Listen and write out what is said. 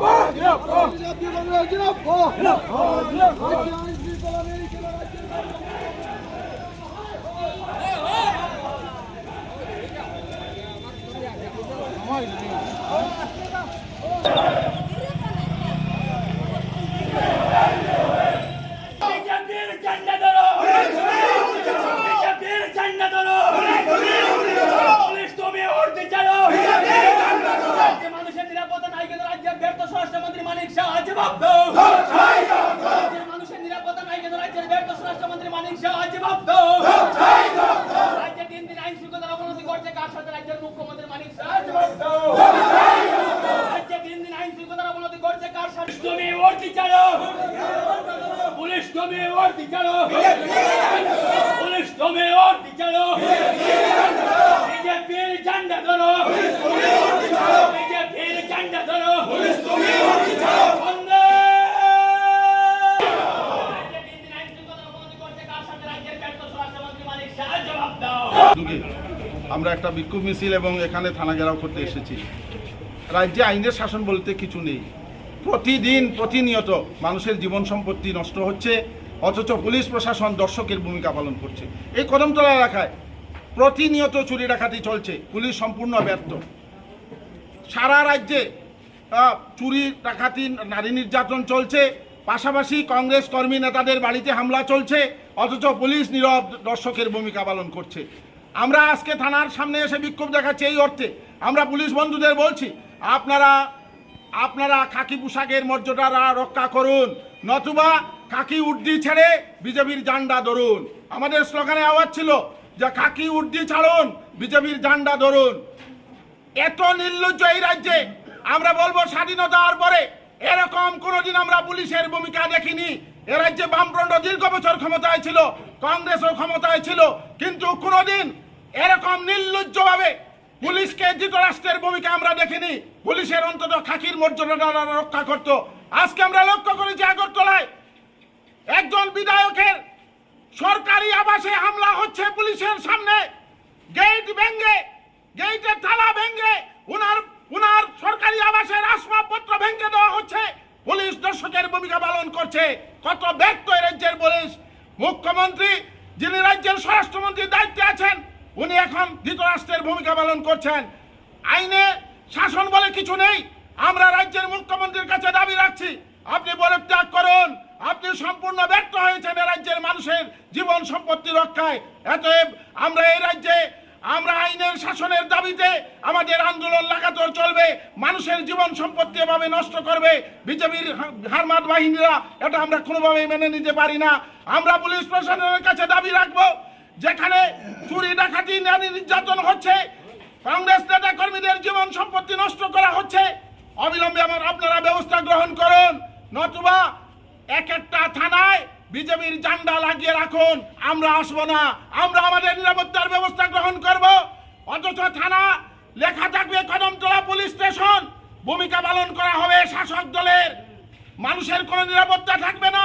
Ginappa! Ginappa! Ginappa! Ginappa! Ginappa! Ginappa! স্বরাষ্ট্রমন্ত্রী মানিক শাহ জবাব দাও রাজ্যে তিন দিন আইন শৃঙ্খলার অবনতি করছে কার সাথে রাজ্যের মুখ্যমন্ত্রী মানিক শাহ জবাব দাও রাজ্যে তিন দিন আইন শৃঙ্খলার অবনতি করছে কার সাথে তুমি উঠতে চাও পুলিশ তুমি উঠতে চাও পুলিশ তুমি উঠতে চাও বিজেপির আমরা একটা বিক্ষোভ মিছিল এবং এখানে থানা ঘেরাও করতে এসেছি। রাজ্যে আইনের শাসন বলতে কিছু নেই। প্রতিদিন, প্রতিনিয়ত মানুষের জীবন সম্পত্তি নষ্ট হচ্ছে, অথচ পুলিশ প্রশাসন দর্শকের ভূমিকা পালন করছে। এই কদমতলা এলাকায় প্রতিনিয়ত চুরি ডাকাতি চলছে, পুলিশ সম্পূর্ণ ব্যর্থ। সারা রাজ্যে চুরি, ডাকাতি, নারী নির্যাতন চলছে। পাশাপাশি কংগ্রেস কর্মী নেতাদের বাড়িতে হামলা চলছে, অথচ পুলিশ নীরব দর্শকের ভূমিকা পালন করছে। আমরা আজকে থানার সামনে এসে বিক্ষোভ দেখাচ্ছি এই অর্থে। আমরা পুলিশ বন্ধুদের বলছি, আপনারা আপনারা খাকি পোশাকের মর্যাদা রক্ষা করুন, নতুবা খাকি উর্দি ছেড়ে বিজেপির জান্ডা ধরুন। আমাদের স্লোগানে আওয়াজ ছিল যে খাকি উর্দি ছাড়ুন, বিজেপির জান্ডা ধরুন। এত নির্লজ্জ এই রাজ্যে আমরা বলব স্বাধীনতা হওয়ার পরে এরকম কোনোদিন আমরা পুলিশের ভূমিকা দেখিনি। এ রাজ্যে বামফ্রন্ট দীর্ঘ বছর ক্ষমতায় ছিল কংগ্রেসও ক্ষমতায় ছিল, কিন্তু কোনোদিন এরকম নির্লজ্জভাবে পুলিশকে ধৃতরাষ্ট্রের ভূমিকা আমরা দেখিনি। পুলিশের অন্তত খাকির মর্যাদা রক্ষা করত। আজকে আমরা লক্ষ্য করেছি আগরতলায় একজন বিধায়কের সরকারি আবাসে হামলা হচ্ছে পুলিশের সামনে। গেট ভেঙ্গে গেটের তালা ভেঙ্গে উনার উনার সরকারি আবাসের আসবাবপত্র ভেঙ্গে দেওয়া হচ্ছে। পুলিশ দর্শকের ভূমিকা পালন করছে। কত ব্যর্থ রাজ্যের পুলিশ। মুখ্যমন্ত্রী, যিনি রাজ্যের স্বরাষ্ট্রমন্ত্রীর দায়িত্বে আছেন, উনি এখন ধৃতরাষ্ট্রের ভূমিকা পালন করছেন। আইনে শাসন বলে কিছু নেই। আমরা রাজ্যের মুখ্যমন্ত্রীর কাছে দাবি রাখছি। আপনি পরিত্যাগ করুন। আপনি সম্পূর্ণ ব্যর্থ হয়েছেন রাজ্যের মানুষের জীবন সম্পত্তি রক্ষায়। এতএব আমরা এই রাজ্যে আমরা আইনের শাসনের দাবিতে আমাদের আন্দোলন লাগাতার চলবে, মানুষের জীবন সম্পত্তি এভাবে নষ্ট করবে, বিজেপির হারমাত বাহিনীরা এটা আমরা কোনোভাবেই মেনে নিতে পারি না। আমরা পুলিশ প্রশাসনের কাছে দাবি রাখব, যেখানে চুরি, ডাকাতি, নারী নির্যাতন হচ্ছে, কংগ্রেস নেতা কর্মীদের জীবন সম্পত্তি নষ্ট করা হচ্ছে। অবিলম্বে আমার আপনারা ব্যবস্থা গ্রহণ করুন, নতুবা এক একটা থানায় বিজেপির জান্ডা লাগিয়ে রাখুন। আমরা আসব না। আমরা আমাদের নিরাপত্তার ব্যবস্থা গ্রহণ করব। অথচ থানা লেখা থাকবে কদমতলা পুলিশ স্টেশন। ভূমিকা পালন করা হবে শাসক দলের। মানুষের কোনো নিরাপত্তা থাকবে না।